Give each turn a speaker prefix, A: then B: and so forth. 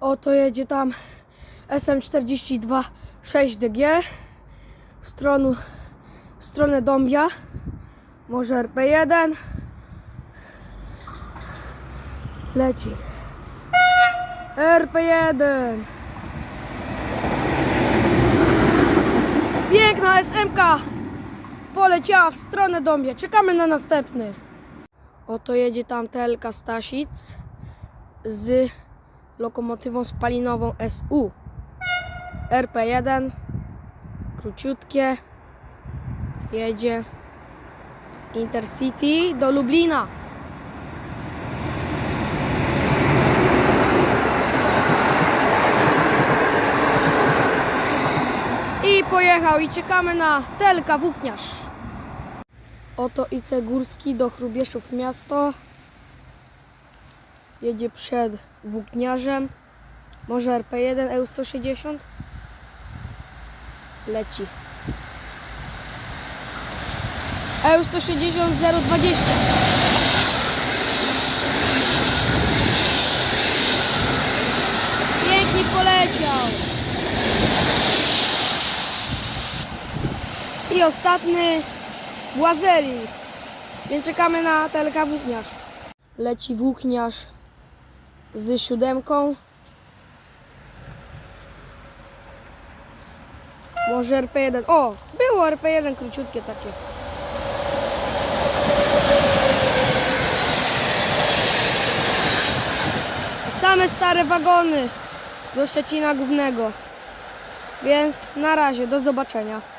A: Oto jedzie tam SM42 6DG w stronę, w stronę Dąbia. Może RP1. Leci. RP1. Piękna SMK poleciała w stronę Dąbia. Czekamy na następny. Oto jedzie tam TLK Stasic z lokomotywą spalinową SU. RP1 króciutkie jedzie Intercity do Lublina. I pojechał i czekamy na Telka Włókniarz. Oto IC Górski do Chrubieszów miasto. Jedzie przed Włókniarzem. Może RP1 EU160? Leci. EU160 020. Pięknie poleciał. I ostatni Błazeri. Więc czekamy na TLK Włókniarz. Leci Włókniarz z siódemką. Może RP1. O, było RP1 króciutkie takie. Same stare wagony do Szczecina Głównego. Więc na razie, do zobaczenia.